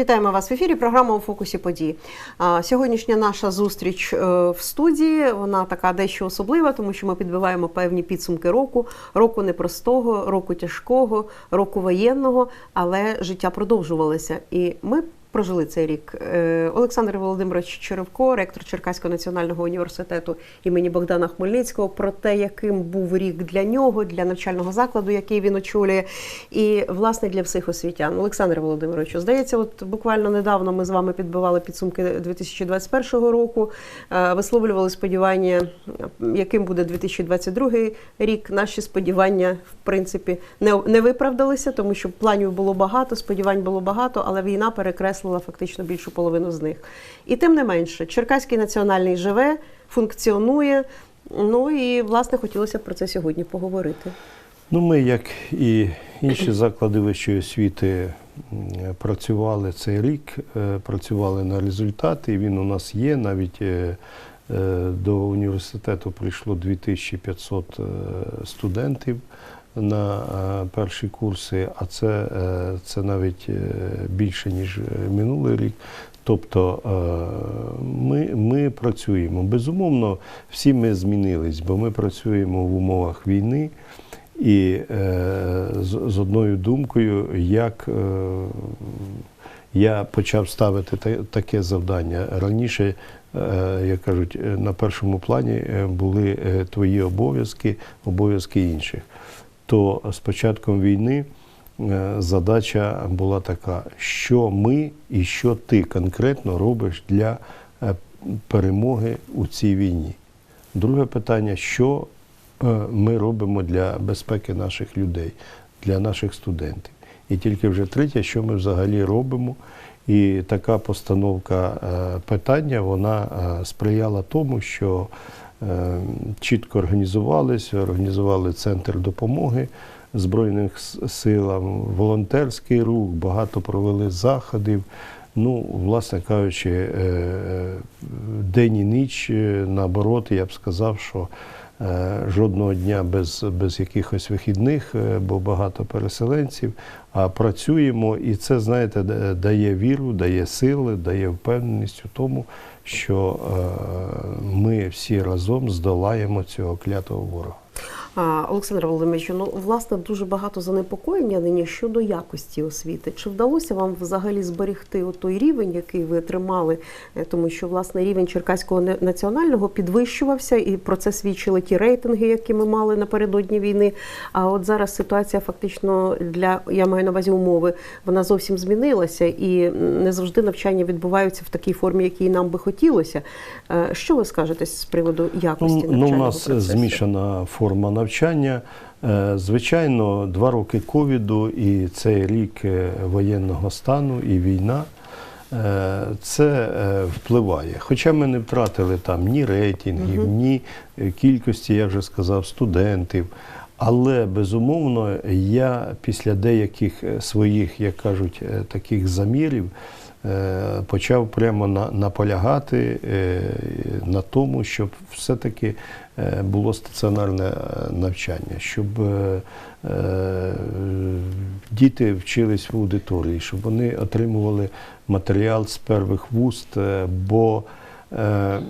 Вітаємо вас в ефірі. Програма у фокусі подій. Сьогоднішня наша зустріч е, в студії. Вона така дещо особлива, тому що ми підбиваємо певні підсумки року. Року непростого, року тяжкого, року воєнного, але життя продовжувалося. І ми прожили цей рік. Е, Олександр Володимирович Черевко, ректор Черкаського національного університету імені Богдана Хмельницького, про те, яким був рік для нього, для навчального закладу, який він очолює, і власне для всіх освітян. Олександр Володимирович, здається, от буквально недавно ми з вами підбивали підсумки 2021 року, е, висловлювали сподівання, яким буде 2022 рік. Наші сподівання, в принципі, не, не виправдалися, тому що планів було багато, сподівань було багато, але війна перекреслила фактично більшу половину з них. І тим не менше, Черкаський національний живе, функціонує. Ну і власне хотілося б про це сьогодні поговорити. Ну, ми, як і інші заклади вищої освіти, працювали цей рік, е, працювали на результати. Він у нас є. Навіть е, е, до університету прийшло 2500 е, студентів на е, перші курси, а це, е, це навіть е, більше, ніж минулий рік. Тобто ми, ми працюємо. Безумовно, всі ми змінились, бо ми працюємо в умовах війни. І з, одною думкою, як я почав ставити таке завдання. Раніше, як кажуть, на першому плані були твої обов'язки, обов'язки інших. То з початком війни е, задача була така, що ми і що ти конкретно робиш для е, перемоги у цій війні. Друге питання, що е, ми робимо для безпеки наших людей, для наших студентів. І тільки вже третє, що ми взагалі робимо. І така постановка питання вона сприяла тому, що чітко організувалися, організували центр допомоги Збройним силам, волонтерський рух, багато провели заходів. Ну, власне кажучи, е, е, день і ніч, е, наоборот, я б сказав, що е, жодного дня без, без якихось вихідних, е, бо багато переселенців, а працюємо, і це, знаєте, дає віру, дає сили, дає впевненість у тому, що е, ми всі разом здолаємо цього клятого ворога. А, Олександр Володимирович, ну власне дуже багато занепокоєння нині щодо якості освіти. Чи вдалося вам взагалі зберегти той рівень, який ви тримали? Е, Тому що власне рівень Черкаського національного підвищувався, і про це свідчили ті рейтинги, які ми мали напередодні війни. А от зараз ситуація фактично для я маю на увазі умови, вона зовсім змінилася, і не завжди навчання відбуваються в такій формі, якій нам би хотілося. Е, Що ви скажете з приводу якості Ну, навчального ну, у нас процесу? змішана форма навчання. Е, Звичайно, два роки ковіду і цей рік е, воєнного стану і війна. е, Це впливає. Хоча ми не втратили там ні рейтингів, ні кількості, я вже сказав, студентів. Але безумовно, я після деяких своїх, як кажуть, таких замірів почав прямо наполягати е, на тому, щоб все-таки е, було стаціонарне е, навчання, щоб е, е, діти вчились в аудиторії, щоб вони отримували матеріал з перших вуст, е, бо Е,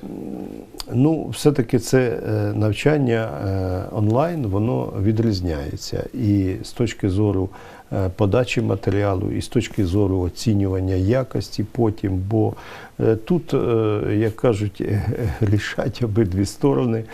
Ну, все-таки це е, навчання е, онлайн, воно відрізняється. І з точки зору е, подачі матеріалу, і з точки зору оцінювання якості потім, бо е, тут, е, як кажуть, е, рішать обидві сторони.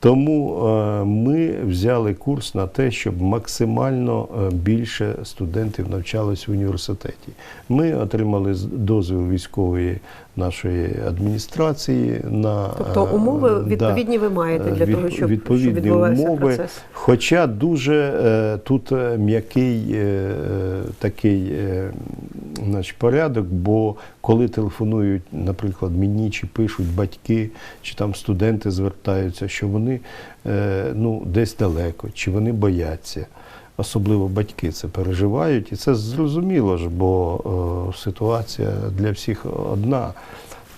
Тому е, ми взяли курс на те, щоб максимально е, більше студентів навчалось в університеті. Ми отримали дозвіл військової нашої адміністрації на Тобто е, умови да, відповідні ви маєте для від- того, щоб, відповідні щоб відбувався умови. процес. Хоча дуже е, тут е, м'який такий е, значить, порядок, бо коли телефонують, наприклад, мені чи пишуть батьки, чи там студенти звертаються, що вони е, ну, десь далеко, чи вони бояться. Особливо батьки це переживають, і це зрозуміло ж, бо е, ситуація для всіх одна.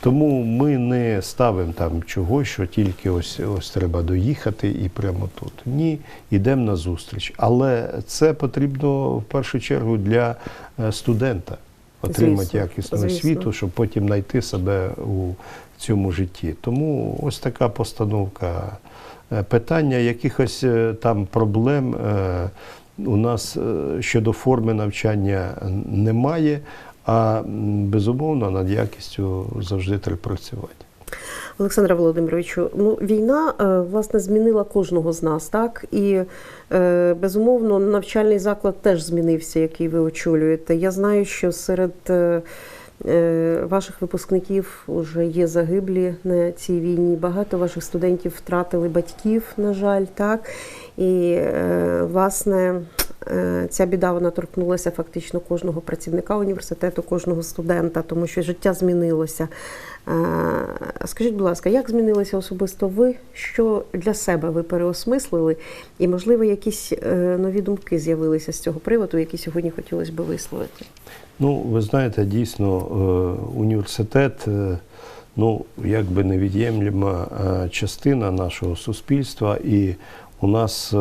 Тому ми не ставимо там чогось, що тільки ось ось треба доїхати і прямо тут. Ні, йдемо на зустріч. Але це потрібно в першу чергу для е, студента. отримати Звісно, якісну звісно. освіту, щоб потім знайти себе у цьому житті. Тому ось така постановка Е, питання якихось там проблем у нас е, щодо форми навчання немає, а безумовно над якістю завжди треба працювати. Олександра Володимировичу, ну війна е, власне змінила кожного з нас, так і е, безумовно навчальний заклад теж змінився, який ви очолюєте. Я знаю, що серед ваших випускників вже є загиблі на цій війні. Багато ваших студентів втратили батьків, на жаль, так і е, власне. е, Ця біда вона торкнулася фактично кожного працівника університету, кожного студента, тому що життя змінилося. Е, Скажіть, будь ласка, як змінилися особисто ви? Що для себе ви переосмислили? І, можливо, якісь нові думки з'явилися з цього приводу, які сьогодні хотілося б висловити? Ну, ви знаєте, дійсно, університет, ну, якби невід'ємлема частина нашого суспільства, і у нас е,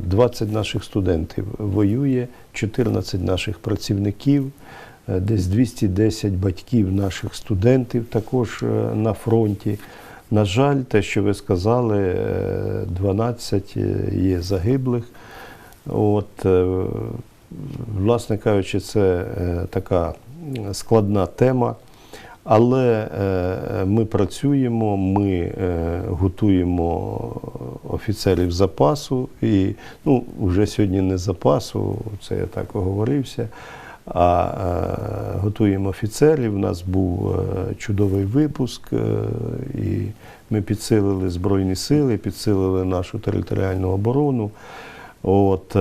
20 наших студентів воює, 14 наших працівників, е, десь 210 батьків наших студентів також е, на фронті. На жаль, те, що ви сказали, е, 12 є загиблих. От, е, власне кажучи, це е, така складна тема. Але е, ми працюємо, ми е, готуємо офіцерів запасу, і ну, вже сьогодні не запасу, це я так оговорився. А е, готуємо офіцерів. У нас був чудовий випуск, і ми підсилили Збройні сили, підсилили нашу територіальну оборону. От,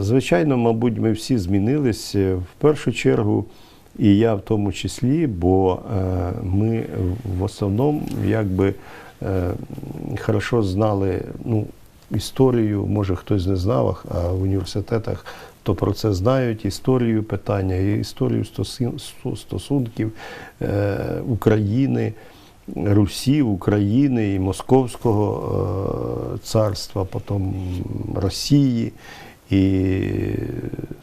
звичайно, мабуть, ми всі змінились в першу чергу, і я в тому числі, бо е, ми в основному якби е, хорошо знали ну, історію, може хтось не знав, а в університетах то про це знають, історію питання, історію стосунків е, України. Русі, України і Московського царства, потім Росії. І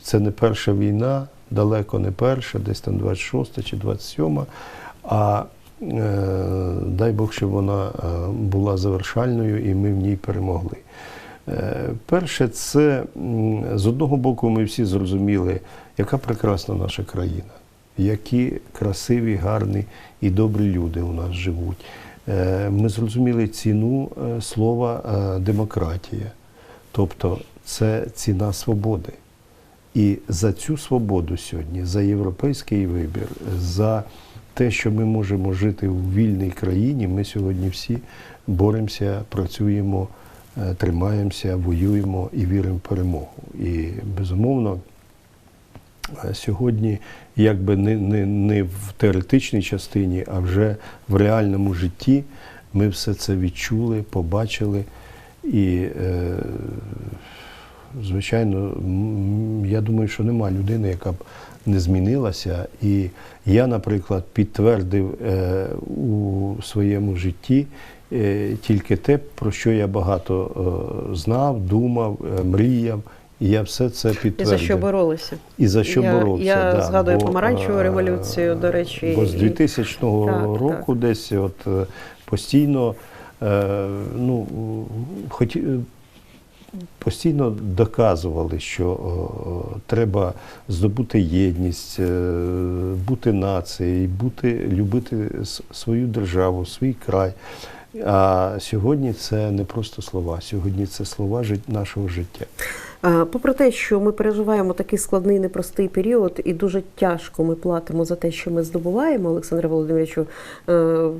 це не перша війна, далеко не перша, десь там 26 чи 27. А е, дай Бог, щоб вона е, була завершальною і ми в ній перемогли. Е, Перше, це з одного боку, ми всі зрозуміли, яка прекрасна наша країна, які красиві, гарні і добрі люди у нас живуть. Ми зрозуміли ціну слова демократія, тобто це ціна свободи. І за цю свободу сьогодні, за європейський вибір, за те, що ми можемо жити у вільній країні, ми сьогодні всі боремося, працюємо, е, тримаємося, воюємо і віримо в перемогу. І безумовно, е, сьогодні, якби не, не, не в теоретичній частині, а вже в реальному житті, ми все це відчули, побачили. І, е, звичайно, я думаю, що нема людини, яка б не змінилася. І я, наприклад, підтвердив е, у своєму житті е, тільки те, про що я багато е, знав, думав, мріяв. І я все це підтвердив. І за що боролися? І за що Я- боровся. я да, згадую бо, помаранчеву революцію, до речі, Бо з і- 2000 Так, року десь от постійно, ну, хоч, постійно доказували, що е, треба здобути єдність, е, бути нацією, бути, любити свою державу, свій край. А сьогодні це не просто слова, сьогодні це слова нашого життя. Е, Попри те, що ми переживаємо такий складний непростий період, і дуже тяжко ми платимо за те, що ми здобуваємо, Олександре Володимировичу, е,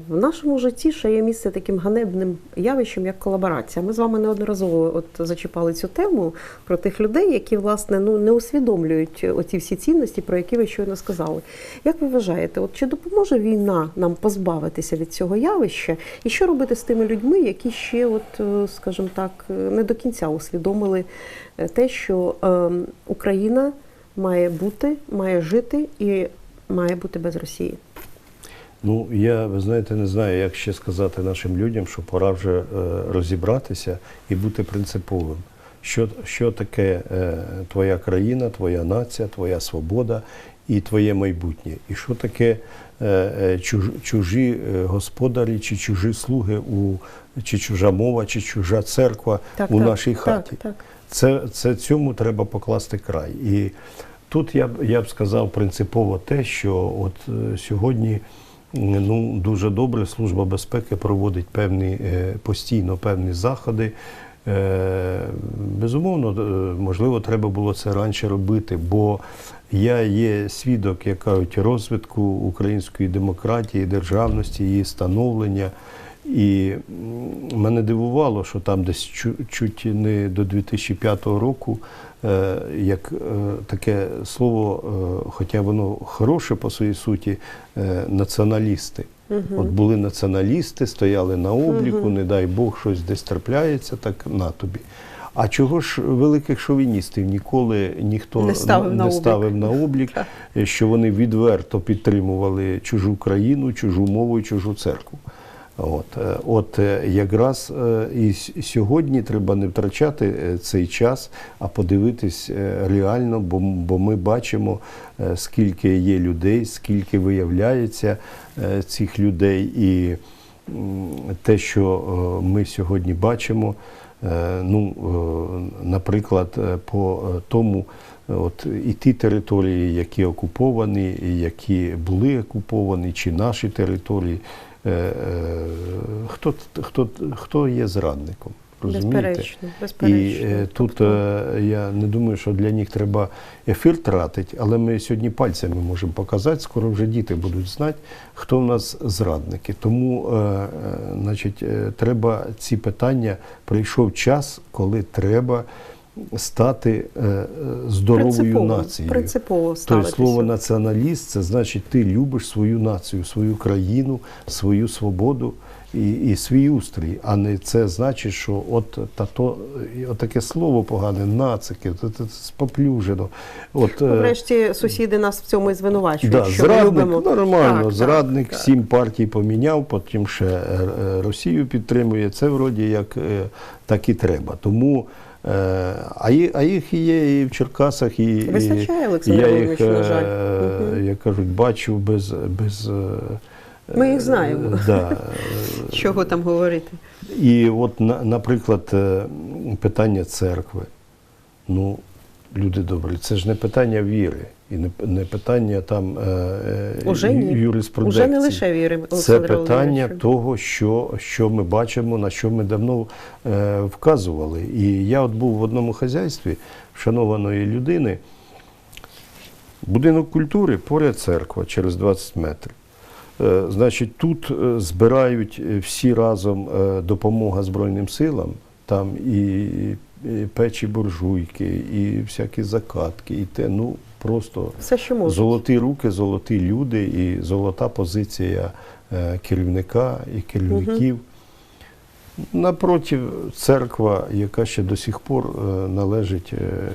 в нашому житті ще є місце таким ганебним явищем, як колаборація. Ми з вами неодноразово от зачіпали цю тему про тих людей, які власне ну не усвідомлюють оці всі цінності, про які ви щойно сказали. Як ви вважаєте, от чи допоможе війна нам позбавитися від цього явища, і що робити з тими людьми, які ще, от, е, скажімо так, не до кінця усвідомили те, що е, Україна має бути, має жити і має бути без Росії? Ну, я, ви знаєте, не знаю, як ще сказати нашим людям, що пора вже е, розібратися і бути принциповим. Що, що таке е, твоя країна, твоя нація, твоя свобода, і твоє майбутнє. І що таке е, е, чуж, чужі е, господарі, чи чужі слуги, у, чи чужа мова, чи чужа церква Так, у так, нашій хаті. Так, так. Це, це цьому треба покласти край. І тут я б я б сказав принципово те, що от е, сьогодні ну, дуже добре Служба безпеки проводить певні е, постійно певні заходи. Е, Безумовно, можливо, треба було це раніше робити, бо я є свідок, як кажуть, розвитку української демократії, державності, її становлення. І мене дивувало, що там десь чу- чуть не до 2005 року, е, як е, таке слово, е, хоча воно хороше по своїй суті, націоналісти. От були націоналісти, стояли на обліку, не дай Бог, щось десь трапляється, так на тобі. А чого ж великих шовіністів ніколи ніхто Не ставив на облік. ставив на облік, що вони відверто підтримували чужу країну, чужу мову і чужу церкву. От, е, от е, якраз е, і сьогодні треба не втрачати цей час, а подивитись реально, бо, бо ми бачимо, скільки є людей, скільки виявляється цих людей, і те, що ми сьогодні бачимо, ну, наприклад, по тому, от і ті території, які окуповані, які були окуповані, чи наші території, хто, хто, хто є зрадником? Розумієте? Безперечно, І безперечно. е, тут е, я не думаю, що для них треба ефір тратити, але ми сьогодні пальцями можемо показати, скоро вже діти будуть знати, хто в нас зрадники. Тому е, е, значить, е, треба ці питання, прийшов час, коли треба стати е, е, здоровою принципово, нацією. принципово Тобто слово націоналіст це значить, ти любиш свою націю, свою країну, свою свободу і, і свій устрій. А не це значить, що от та то от таке слово погане, нацики, то, то, споплюжено. От, Ну, е, Врешті сусіди нас в цьому і звинувачують, Да, що ми любимо. нормально, Так, зрадник так, сім партій поміняв, потім ще Росію підтримує. Це вроді як так і треба. Тому а, ї- а їх є і в Черкасах, і, Вистачає, Олександр я їх, на жаль. е, як кажуть, бачу без. без е, Ми їх знаємо. е, Да. Чого там говорити? І от, на- наприклад, е, питання церкви. Ну, люди добрі, це ж не питання віри і не, не питання там е, е, Уже ні. юриспруденції. Уже не лише віри, Це Олександр питання Володимирович. того, що, що ми бачимо, на що ми давно е, вказували. І я от був в одному хазяйстві вшанованої людини. Будинок культури, поряд церква через 20 метрів. Е, Значить, тут збирають всі разом допомога Збройним силам, там і печі буржуйки, і всякі закатки, і те, ну просто Все, що можна. золоті руки, золоті люди і золота позиція е, керівника і керівників. Напротив, церква, яка ще до сих пор е, належить е,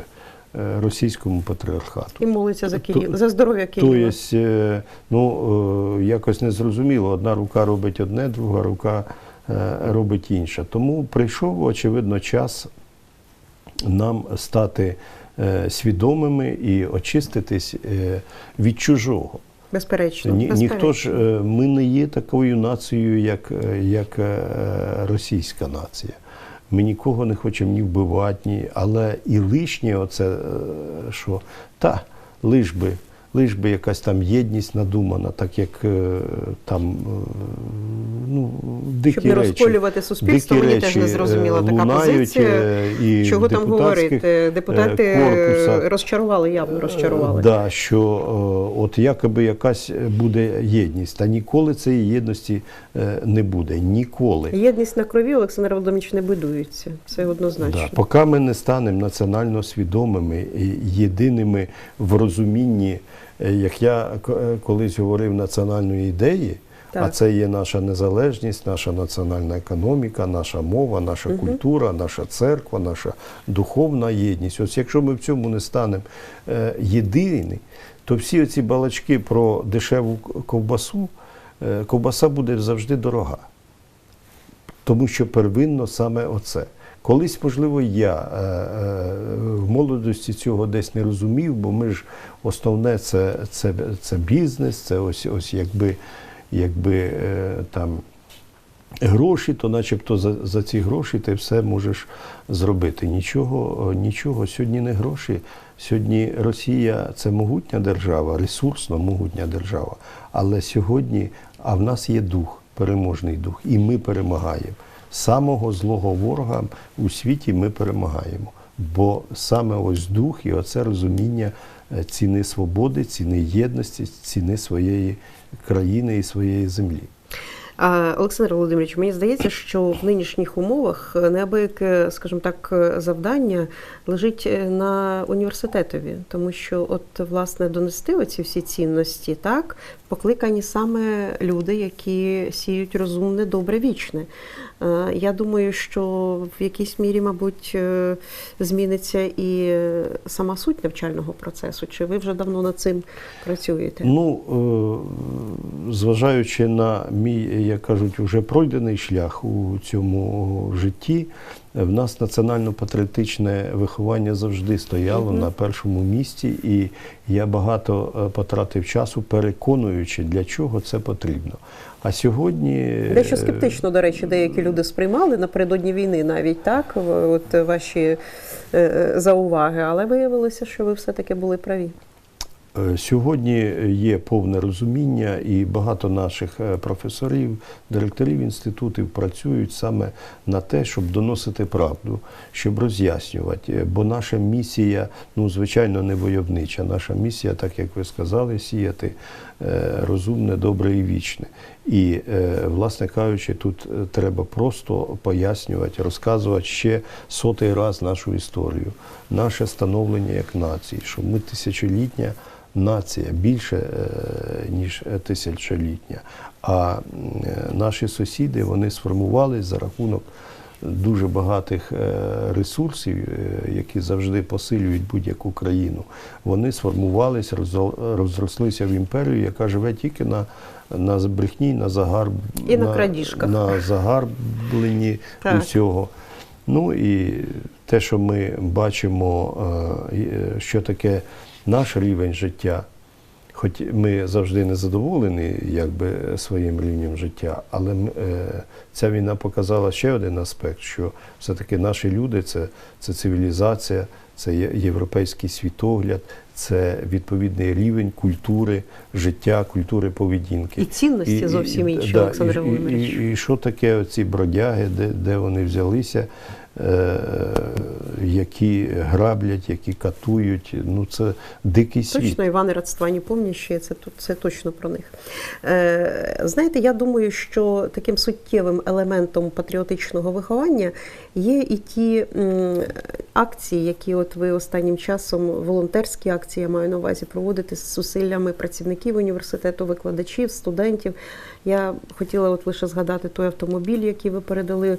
російському патріархату. І молиться за Київ, за здоров'я Києва. Тобто, ну, якось незрозуміло, одна рука робить одне, друга рука робить інше. Тому прийшов, очевидно, час нам стати е, свідомими і очиститись е, від чужого. Безперечно. Ні, безперечно. ніхто ж, е, ми не є такою нацією, як, як російська нація. Ми нікого не хочемо ні вбивати, ні, але і лишнє, оце, що та, лиш би, лиш би якась там єдність надумана, так як е, там е, ну, дикі Щоб не речі. розколювати суспільство, дикі мені теж не зрозуміла така позиція. е, і Чого там говорити? Депутати корпусах. розчарували, явно розчарували. Да, що от якоби якась буде єдність, та ніколи цієї єдності не буде. Ніколи. Єдність на крові Олександр Володимирович не будується. Це Да. однозначно. Поки ми не станемо національно свідомими і єдиними в розумінні, як я е, колись говорив, національної ідеї. А це є наша незалежність, наша національна економіка, наша мова, наша культура, наша церква, наша духовна єдність. Ось якщо ми в цьому не станемо е, єдині, то всі ці балачки про дешеву ковбасу, е, ковбаса буде завжди дорога. Тому що первинно саме оце. Колись, можливо, я е, е, молодості цього десь не розумів, бо ми ж основне це, це, це бізнес, це ось, ось якби, якби е, там гроші, то начебто за, за ці гроші ти все можеш зробити. Нічого, нічого сьогодні не гроші. Сьогодні Росія це могутня держава, ресурсно могутня держава. Але сьогодні, а в нас є дух, переможний дух, і ми перемагаємо. Самого злого ворога у світі ми перемагаємо. Бо саме ось дух і оце розуміння е, ціни свободи, ціни єдності, ціни своєї країни і своєї землі. Олександр Володимирович, мені здається, що в нинішніх умовах неабияке, скажімо так, завдання лежить е, на університетові, тому що, от власне, донести оці всі цінності, так покликані саме люди, які сіють розумне, добре, вічне. Е, Я думаю, що в якійсь мірі, мабуть, е, зміниться і е, сама суть навчального процесу. Чи ви вже давно над цим працюєте? Ну, зважаючи на мій, як кажуть, вже пройдений шлях у цьому житті, в нас національно-патріотичне виховання завжди стояло Мгм. на першому місці, і я багато потратив часу, переконуючи, для чого це потрібно. А сьогодні Дещо е, скептично, до речі, деякі люди сприймали напередодні війни навіть так, от ваші е, е, зауваги, але виявилося, що ви все-таки були праві. Сьогодні є повне розуміння, і багато наших професорів, директорів інститутів працюють саме на те, щоб доносити правду, щоб роз'яснювати. Бо наша місія, ну звичайно, не войовнича. Наша місія, так як ви сказали, сіяти розумне, добре і вічне. І, е, власне кажучи, тут е, треба просто пояснювати, розказувати ще сотий раз нашу історію, наше становлення як нації, що ми тисячолітня нація більше е, ніж тисячолітня. А е, наші сусіди вони сформувались за рахунок дуже багатих е, ресурсів, е, які завжди посилюють будь-яку країну. Вони сформувались, розо- розрослися в імперію, яка живе тільки на, на брехні, на загар І на крадіжках. на загарбленні Так. усього. Ну і те, що ми бачимо, е, що таке наш рівень життя, хоч ми завжди не задоволені якби, своїм рівнем життя, але е, ця війна показала ще один аспект, що все-таки наші люди це, це цивілізація, це європейський світогляд, це відповідний рівень культури життя, культури поведінки. І цінності зовсім інші, Олександр і, Володимирович. і, і, і що таке оці бродяги, де, де вони взялися, які граблять, які катують. Ну це дикий світ. Точно, Іван Радства помнящі, це, це точно про них. Е, знаєте, я думаю, що таким суттєвим елементом патріотичного виховання є і ті акції, які от ви останнім часом, волонтерські акції, я маю на увазі, проводите з зусиллями працівників університету, викладачів, студентів. Я хотіла от лише згадати той автомобіль, який ви передали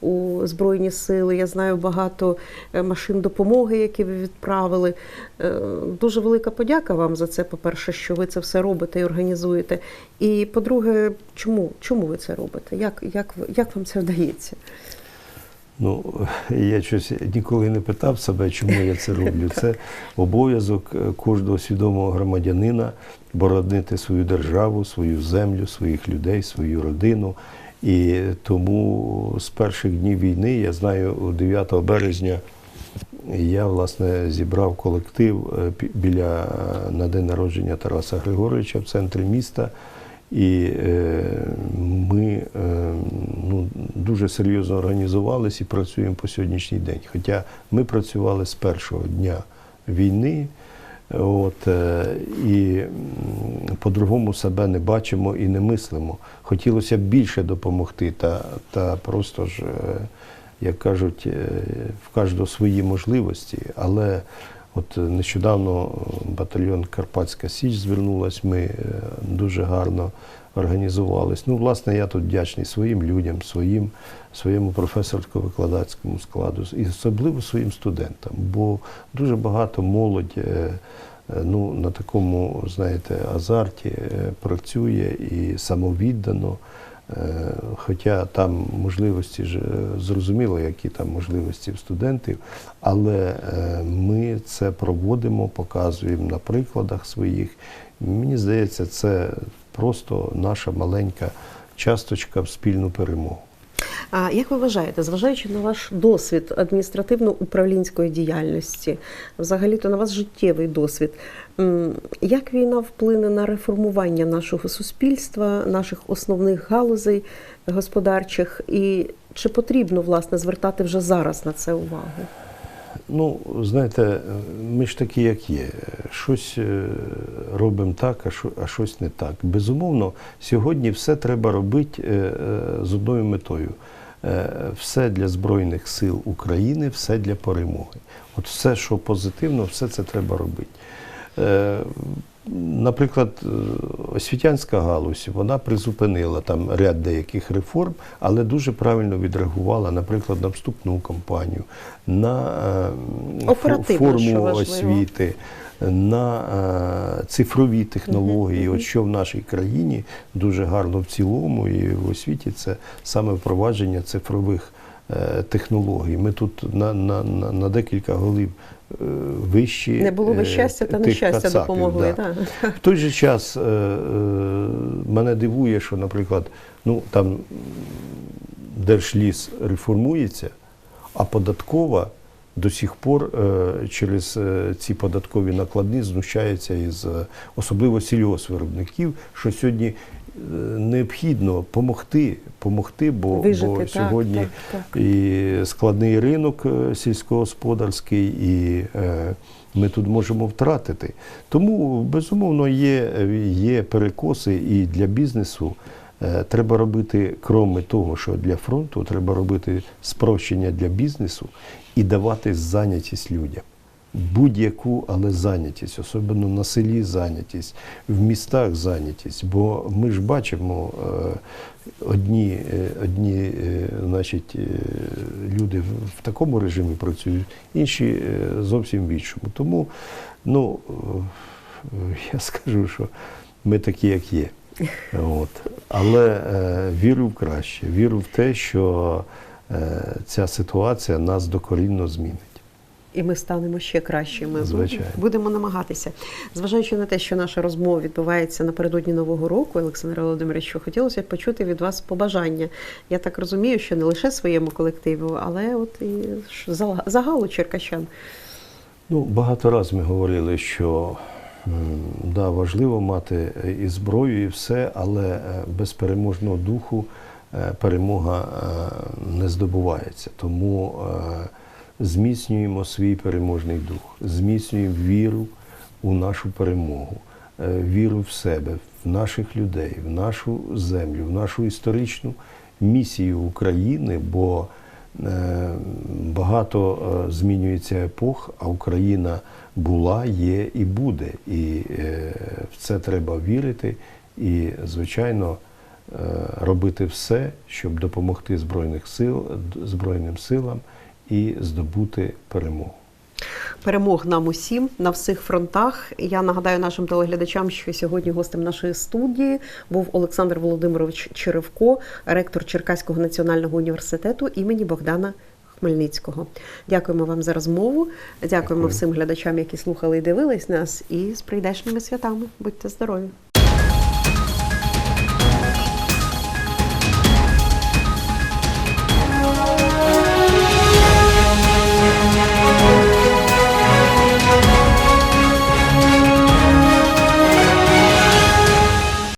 у Збройні сили. Я знаю багато е, машин допомоги, які ви відправили. Е, Дуже велика подяка вам за це. По-перше, що ви це все робите і організуєте. І по-друге, чому, чому ви це робите? Як, як, як вам це вдається? Ну, я щось ніколи не питав себе, чому я це роблю. Це обов'язок е, кожного свідомого громадянина боронити свою державу, свою землю, своїх людей, свою родину. І тому з перших днів війни, я знаю, 9 березня я власне зібрав колектив е, біля е, на день народження Тараса Григоровича в центрі міста. І е, ми ну, дуже серйозно організувалися і працюємо по сьогоднішній день. Хоча ми працювали з першого дня війни, от, е, і по-другому себе не бачимо і не мислимо. Хотілося б більше допомогти, та, та просто ж, е, як кажуть, е, в кожного свої можливості, але От е, нещодавно батальйон Карпатська Січ звернулась, ми е, дуже гарно організувались. Ну, власне, я тут вдячний своїм людям, своїм, своєму професорсько-викладацькому складу, і особливо своїм студентам, бо дуже багато молодь е, е, ну, на такому, знаєте, азарті е, працює і самовіддано. Е, Хоча там можливості ж е, зрозуміло, які там можливості в студентів, але е, ми це проводимо, показуємо на прикладах своїх. Мені здається, це просто наша маленька часточка в спільну перемогу. А як ви вважаєте, зважаючи на ваш досвід адміністративно-управлінської діяльності, взагалі-то на вас життєвий досвід, як війна вплине на реформування нашого суспільства, наших основних галузей господарчих, і чи потрібно власне звертати вже зараз на це увагу? Ну, знаєте, ми ж такі, як є. Щось е, робимо так, а що- а щось не так. Безумовно, сьогодні все треба робити е, е, з одною метою. Все для Збройних сил України, все для перемоги. От все, що позитивно, все це треба робити. Е, Наприклад, е, освітянська галузь вона призупинила там ряд деяких реформ, але дуже правильно відреагувала, наприклад, на вступну кампанію, на е, Оперативно, форму освіти, на цифрові технології. От що в нашій країні дуже гарно в цілому і в освіті це саме впровадження цифрових технологій. Ми тут на, на, на, на декілька голів вищі. Не було би е, щастя, та нещастя кацапів, допомогли. да. так. В той же час е, е, мене дивує, що, наприклад, ну там держліс реформується, а податкова до сих пор е, через е, ці податкові накладні знущається із е, особливо сільгоспвиробників, що сьогодні е, необхідно помогти, помогти, бо, Вижити, бо так, сьогодні так, так. і складний ринок е, сільськогосподарський, і е, ми тут можемо втратити. Тому, безумовно, є, є перекоси і для бізнесу. Е, Треба робити, кроме того, що для фронту, треба робити спрощення для бізнесу і давати зайнятість людям. Будь-яку, але зайнятість, особливо на селі зайнятість, в містах зайнятість. Бо ми ж бачимо, е, одні, е, одні е, значить, люди в- такому режимі працюють, інші зовсім в іншому. Тому ну, я скажу, що ми такі, як є. От. Але е, вірю в краще, вірю в те, що е, ця ситуація нас докорінно змінить. І ми станемо ще кращими. Звичайно. Будемо намагатися. Зважаючи на те, що наша розмова відбувається напередодні Нового року, Олександр Володимирович, хотілося б почути від вас побажання. Я так розумію, що не лише своєму колективу, але от і загалу черкащан. Ну, багато разів ми говорили, що да, важливо мати і зброю, і все, але е, без переможного духу е, перемога е, не здобувається. Тому е, зміцнюємо свій переможний дух, зміцнюємо віру у нашу перемогу, е, віру в себе, в наших людей, в нашу землю, в нашу історичну місію України. бо Е, Багато е, змінюється епох, а Україна була, є і буде. І в це треба вірити і, звичайно, робити все, щоб допомогти Збройних сил, Збройним силам і здобути перемогу. Перемог нам усім на всіх фронтах. Я нагадаю нашим телеглядачам, що сьогодні гостем нашої студії був Олександр Володимирович Черевко, ректор Черкаського національного університету імені Богдана Хмельницького. Дякуємо вам за розмову. Дякуємо Дякую. всім глядачам, які слухали і дивились нас. І з прийдешніми святами. Будьте здорові!